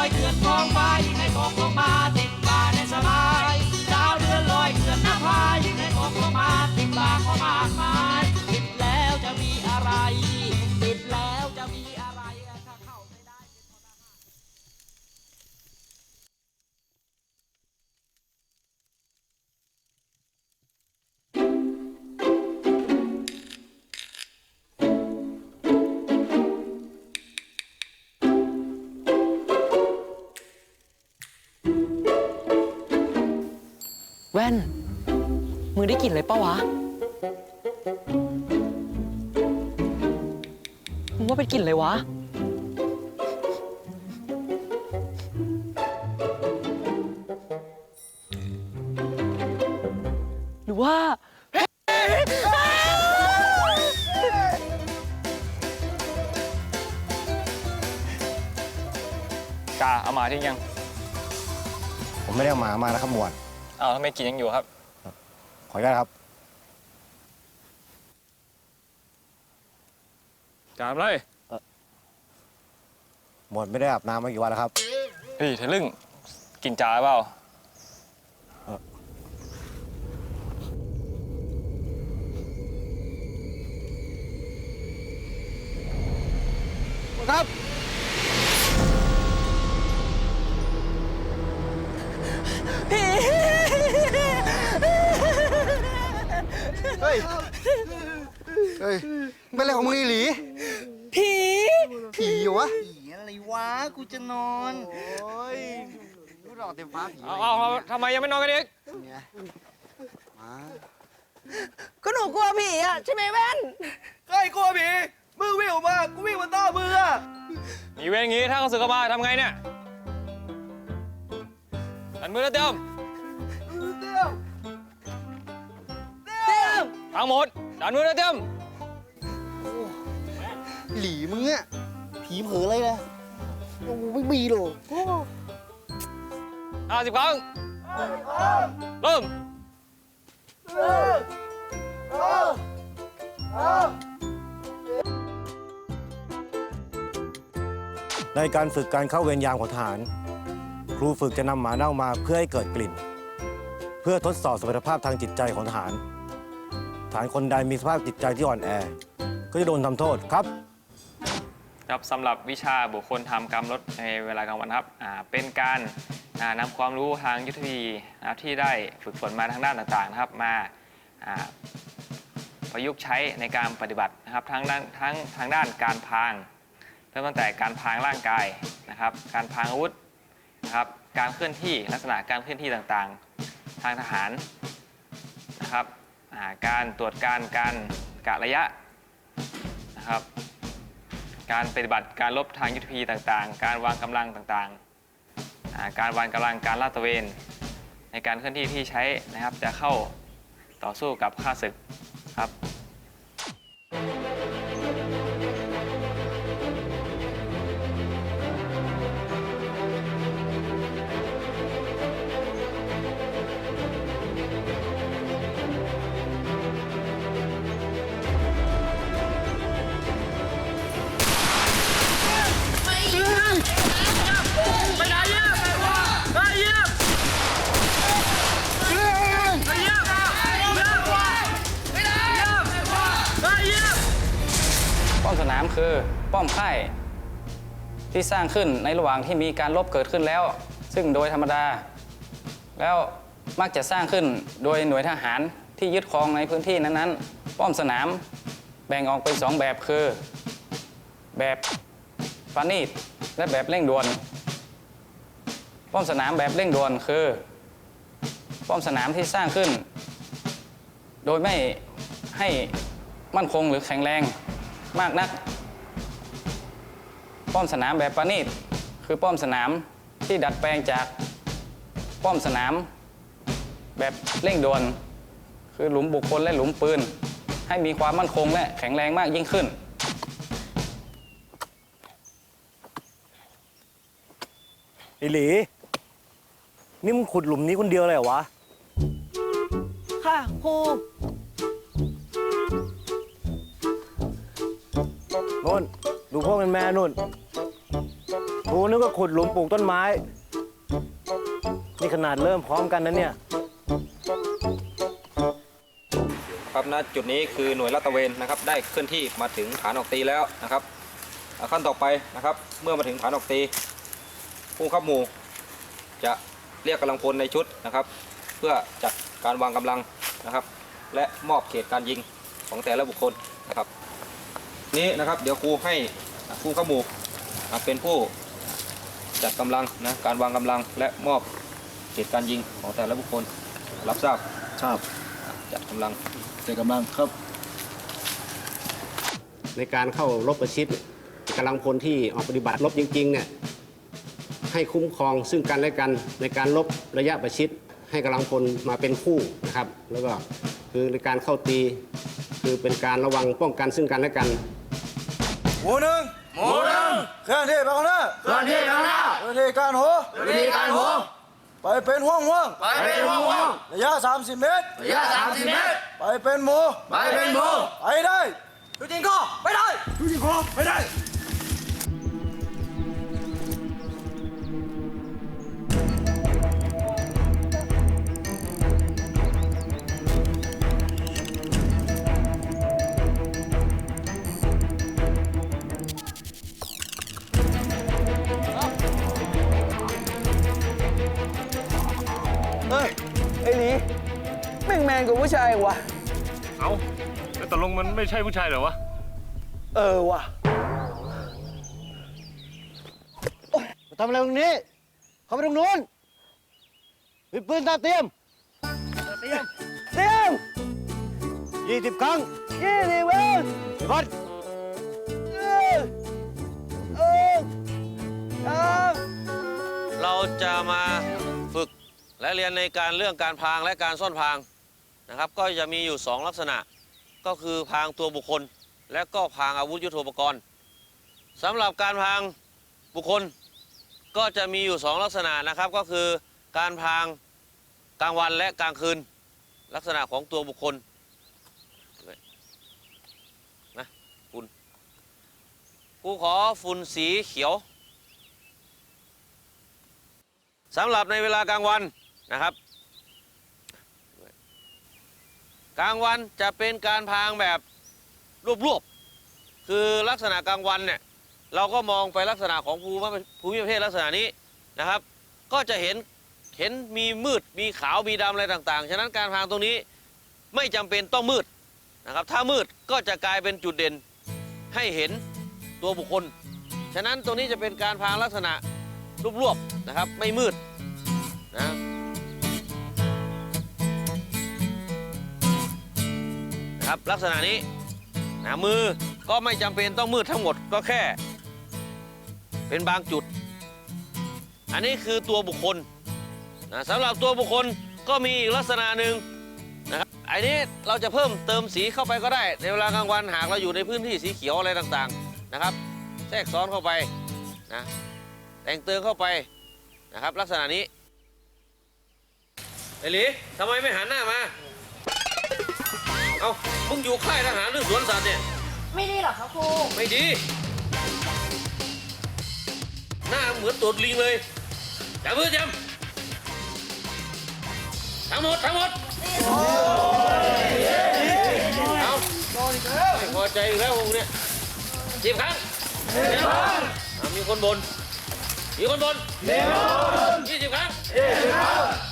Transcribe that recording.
อยเกือนทองฟ้ายิ่งให้ ว่น มือได้กลิ่นเลยปะวะมึงว่าเป็นกลิ่นเลยวะ หรือว่า กาเอาหมาทิ้งยัง ผมไม่ได้เอาหมามานะครับหมวด อ้าวทำไมกินยังอยู่ครับ ขออนุญาตครับกาทำไรหมวดไม่ได้อาบน้ำมากี่วันแล้วครับ เฮ้ยทะลึ่งกินจ่าเปล่าครับ เฮ้ย เฮ้ยไม่อะไรของมึงอีหลี ผีผีอยู่วะ ผีอะไรวะ กูจะนอน โอ้ยรู้ดอกเต็มฟ้าผีเอาเอาเอาทำไมยังไม่นอนกันอีกเนี่ยมาก็หนูกลัวผีอะใช่ไหมแว่นใกล้กลัวผีมึงวิ่งออกมา กูวิ่งมาต้ามืออะมีเวรอย่างงี้ถ้าเขาสึกออกมาทำไงเนี่ยอันมือแล้วเตรียม ทั้งหมดดันมือแล้วเตรียมหลีมึงอะผีเผลอเลยนะโอ้ไม่มีหรอกห้าสิบครั้งเริ่มในการฝึกการเข้าเวรยามของทหาร ครูฝึกจะนำหมาเน่ามาเพื่อให้เกิดกลิ่น เพื่อทดสอบสมรรถภาพทางจิตใจของทหาร ทหารคนใดมีสภาพจิตใจที่อ่อนแอ ก็จะโดนทำโทษครับ ครับสำหรับวิชาบุคคลทำกรรมลดในเวลากลางวันครับอ่าเป็นการอ่านำความรู้ทางยุทธวิธีนะครับที่ได้ฝึกฝนมาทางด้านต่างๆนะครับมาอ่าประยุกต์ใช้ในการปฏิบัตินะครับทั้งด้านทั้งทางด้านการพรางเริ่มตั้งแต่การพรางร่างกายนะครับ การพรางอาวุธนะครับการเคลื่อนที่ลักษณะการเคลื่อนที่ต่างๆ ทางทหารนะครับาการตรวจการการกะระยะนะครับ การปฏิบัติการลบทางยุทธวิธีต่างๆ การวางกำลังต่างๆาการวางกำลังการลาดตระเวน ในการเคลื่อนที่ที่ใช้นะครับจะเข้าต่อสู้กับข้าศึกครับ อมสนามคือป้อมค่ายที่สร้างขึ้นในระหว่างที่มีการรบเกิดขึ้นแล้ว ซึ่งโดยธรรมดา แล้วมักจะสร้างขึ้นโดยหน่วยทหารที่ยึดครองในพื้นที่นั้นๆ ป้อมสนามแบ่งออกเป็นสองแบบคือ แบบปานีตและแบบเร่งด่วน ป้อมสนามแบบเร่งด่วนคือ ป้อมสนามที่สร้างขึ้น โดยไม่ให้มั่นคงหรือแข็งแรง มากนัก ป้อมสนามแบบประณีตคือป้อมสนามที่ดัดแปลงจากป้อมสนาม แบบเร่งด่วน คือหลุมบุคคลและหลุมปืน ให้มีความมั่นคงและแข็งแรงมากยิ่งขึ้นไอหลี นี่มึงขุดหลุมนี้คนเดียวเลยเหรอวะ ค่ะครู นู่น ดูพวกมันแม่นู่นครูนึกว่าขุดหลุมปลูกต้นไม้ นี่ขนาดเริ่มพร้อมกันนะเนี่ย ครับณจุดนี้คือหน่วยลาดตระเวนนะครับ ได้เคลื่อนที่มาถึงฐานออกตีแล้วนะครับอ่าขั้นต่อไปนะครับ เมื่อมาถึงฐานออกตี ผู้ขับหมู่ จะเรียกกำลังพลในชุดนะครับ เพื่อจัดการวางกำลังนะครับ และมอบเขตการยิงของแต่ละบุคคลนะครับ นี้นะครับ เดี๋ยวครูให้ผู้ขับหมู่อ่าเป็นผู้จัดกำลังนะการวางกำลังและมอบเขตการยิงของแต่ละบุคคลรับทราบทราบจัดกำลังเต็กำลังครับ ในการเข้ารบประชิดกำลังพลที่ออกปฏิบัติรบจริงๆเนี่ยให้คุ้มครองซึ่งกันและกันในการรบระยะประชิดให้กำลังพลมาเป็นคู่นะครับ แล้วก็คือในการเข้าตี คือเป็นการระวังป้องกันซึ่งกันและกัน หมูหนึ่งหมูหนึ่งเคลื่อนที่ไปข้างหน้าเคลื่อนที่ข้างหน้าวิธีการโหวิธีการโหไปเป็นห่วงห่วงไปเป็นห่วงห่วงระยะ 30 เมตรระยะ 30 เมตร ไปเป็นหมูไปเป็นหมูไปได้ดูจริงก็ไปได้ดูจริงก็ไปได้ ผู้ชายอีกว่ะเอาแล้วตกลงมันไม่ใช่ผู้ชายเหรอวะ เออว่ะทำอะไรตรงนี้ เขาไปตรงนู้นมีปืนตาเตรียม เตรียม เตรียมยี่สิบครั้งยี่สิบเว้ยไปวัดเออเออครับเราจะมาฝึกและเรียนในการเรื่องการพรางและการซ่อนพราง นะครับ ก็จะมีอยู่ 2 ลักษณะ ก็คือพางตัวบุคคล และก็พางอาวุธยุทโธปกรณ์สำหรับการพางบุคคลก็จะมีอยู่ 2 ลักษณะนะครับ ก็คือการพางกลางวันและกลางคืน ลักษณะของตัวบุคคลนะฝุ่นกูขอฝุ่นสีเขียวสำหรับในเวลากลางวันนะครับ กลางวันจะเป็นการพรางแบบรวบๆ คือลักษณะกลางวันเนี่ยเราก็มองไปลักษณะของภูมิภูมิประเทศลักษณะนี้นะครับ ก็จะเห็นเห็นมีมืดมีขาวมีดำอะไรต่างๆ ฉะนั้นการพรางตรงนี้ไม่จำเป็นต้องมืดนะครับ ถ้ามืดก็จะกลายเป็นจุดเด่นให้เห็นตัวบุคคล ฉะนั้นตรงนี้จะเป็นการพรางลักษณะรวบๆนะครับ ไม่มืดนะ ครับ ลักษณะนี้นะมือก็ไม่จำเป็นต้องมืดทั้งหมดก็แค่ เป็นบางจุด อันนี้คือตัวบุคคลนะสำหรับตัวบุคคลก็มีอีกลักษณะหนึ่งนะครับอันนี้เราจะเพิ่มเติมสีเข้าไปก็ได้ ในเวลากลางวันหากเราอยู่ในพื้นที่สีเขียวอะไรต่างๆนะครับ แทรกซ้อนเข้าไปนะแต่งเติมเข้าไปนะครับ ลักษณะนี้ไอหลีทำไมไม่หันหน้ามา เอา มึงอยู่ค่ายทหารหรือสวนสัตว์เนี่ย ไม่ดีหรอคะครูไม่ดี หน้าเหมือนตัวลิงเลยจับมือจำทั้งหมดทั้งหมด เอาไม่พอใจอีกแล้วพวกเนี้ยสิบครั้งเอามีคนบน มีคนบนยี่สิบครั้งเ